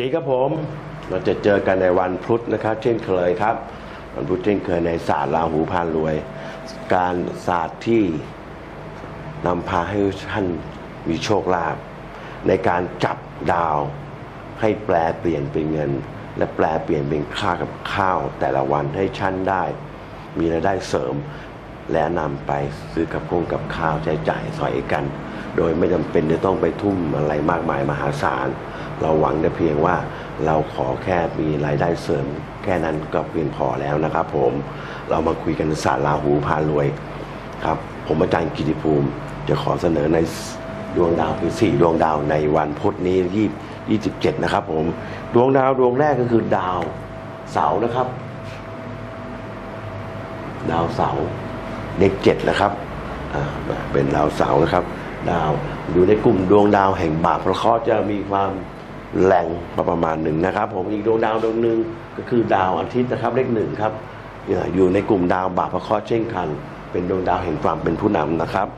ดีครับผม เราจะเจอกันในวันพุธนะครับ เช่นเคยครับ วันพุธเช่นเคยในศาสตร์ราหูพานรวย การศาสตร์ที่นำพาให้ท่านมีโชคลาภในการจับดาว ให้แปลเปลี่ยนเป็นเงิน และแปลเปลี่ยนเป็นค่ากับข้าว แต่ละวันให้ท่านได้ มีรายได้เสริม และนำไปซื้อกับคงกับข้าวใช้จ่ายสอยกัน โดยไม่จำเป็นจะต้องไปทุ่มอะไรมากมายมหาศาล เราหวังแต่เพียงว่าเราขอแค่มีรายได้เสริม แค่นั้นก็เพียงพอแล้วนะครับ ผมเรามาคุยกันศาสตร์ราหูพารวยครับ ผมอาจารย์กิติภูมิ จะขอเสนอในดวงดาวคือสี่ดวงดาวในวันพุธนี้ยี่ยี่สิบเจ็ดนะครับ ผมดวงดาวดวงแรกก็คือดาวเสาร์นะครับ ดาวเสาร์เลขเจ็ดนะครับอ่าเป็นดาวเสาร์นะครับ ดาวอยู่ในกลุ่มดวงดาวแห่งบาปเพราะเขาจะมีความ แรงประมาณหนึ่งนะครับ ผมอีกดวงดาวดวงหนึ่งก็คือดาวอาทิตย์นะครับเลขหนึ่งครับอยู่ในกลุ่มดาวบาปพระเคราะห์เช่นกัน เป็นดวงดาวแห่งความเป็นผู้นำนะครับ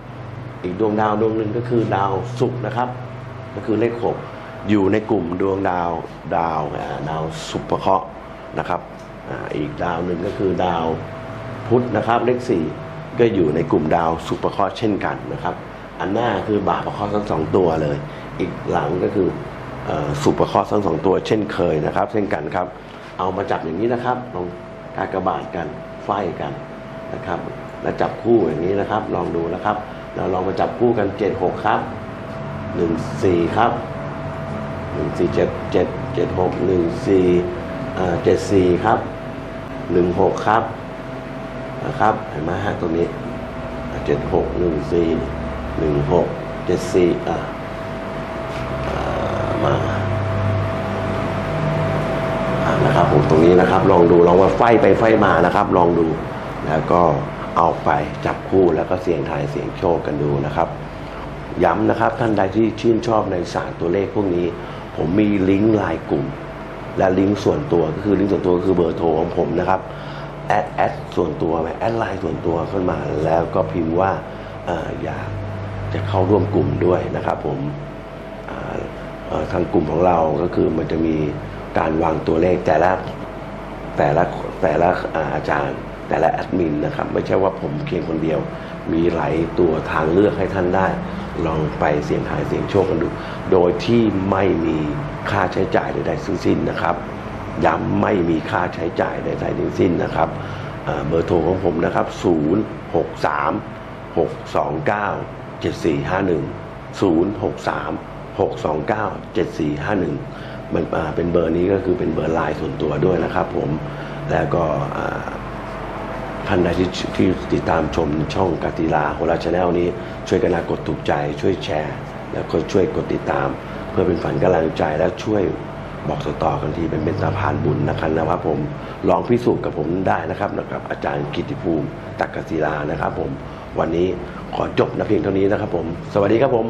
อีกดวงดาวดวงหนึ่งก็คือดาวศุกร์นะครับ ก็คือเลขหกอยู่ในกลุ่มดวงดาวดาวดาวศุภเคราะห์นะครับอีกดาวหนึ่งก็คือดาวพุธนะครับ เลขสี่ก็อยู่ในกลุ่มดาวสุปเคราะห์เช่นกันนะครับ อันหน้าคือบาปประเคราะห์ทั้งสองตัวเลย อีกหลังก็คือ สุปเคราะห์ทั้งสองตัวเช่นเคยนะครับ เช่นกันครับ เอามาจับอย่างนี้นะครับลองกากบาทกันไฟกันนะครับ แล้วจับคู่อย่างนี้นะครับ ลองดูนะครับ เราลองมาจับคู่กันเจ็ดหกครับหนึ่งสี่ครับหนึ่งสี่เจ็ดเจ็ดเจ็ดหกหนึ่งสี่เจ็ดสี่ครับหนึ่งหกครับนะครับเห็นไหมฮะตรงนี้เจ็ดหกหนึ่งสี่หนึ่งหกเจ็ดสี่อ่า มาะนะครับผมตรงนี้นะครับลองดูลองว่าไฟไปไฟมานะครับ ลองดูแล้วก็เอาไปจับคู่แล้วก็เสียงทายเสียงโชคกันดูนะครับ ย้ำนะครับท่านใดที่ชื่นชอบในศาสตร์ตัวเลขพวกนี้ ผมมีลิงก์ไลน์กลุ่ม และลิงก์ส่วนตัวก็คือลิงก์ส่วนตัวก็คือเบอร์โทรของผมนะครับแอดแอดส่วนตัวไหมแอดไลน์ส่วนตัวขึ้นมาแล้วก็พิมพ์ว่าออยากจะเข้าร่วมกลุ่มด้วยนะครับผม ทางกลุ่มของเราก็คือมันจะมีการวางตัวเลขแต่ละแต่ละแต่ละอาจารย์ แต่ละแอดมินนะครับ ไม่ใช่ว่าผมเพียงคนเดียว มีหลายตัวทางเลือกให้ท่านได้ ลองไปเสี่ยงทายเสี่ยงโชคกันดู โดยที่ไม่มีค่าใช้จ่ายใดๆทั้งสิ้นนะครับย้ำไม่มีค่าใช้จ่ายใดๆทั้งสิ้นนะครับเบอร์โทรของผมนะครับ 0636297451 063 6297451 มันอ่าเป็นเบอร์นี้ก็คือเป็นเบอร์ไลน์ส่วนตัวด้วยนะครับผม แล้วก็ท่านใดที่ที่ติดตามชมช่องกติลาโหราชแนลนี้ช่วยกันกดถูกใจ ช่วยแชร์ แล้วก็ช่วยกดติดตาม เพื่อเป็นฝันกำลังใจและช่วยบอกต่อๆกันทีเป็นเป็นสะพานบุญนะครับนะครับผมลองพิสูจน์กับผมได้นะครับนะครับอาจารย์กิติภูมิตักกศิลานะครับผมวันนี้ขอจบนะเพียงเท่านี้นะครับผม สวัสดีครับผม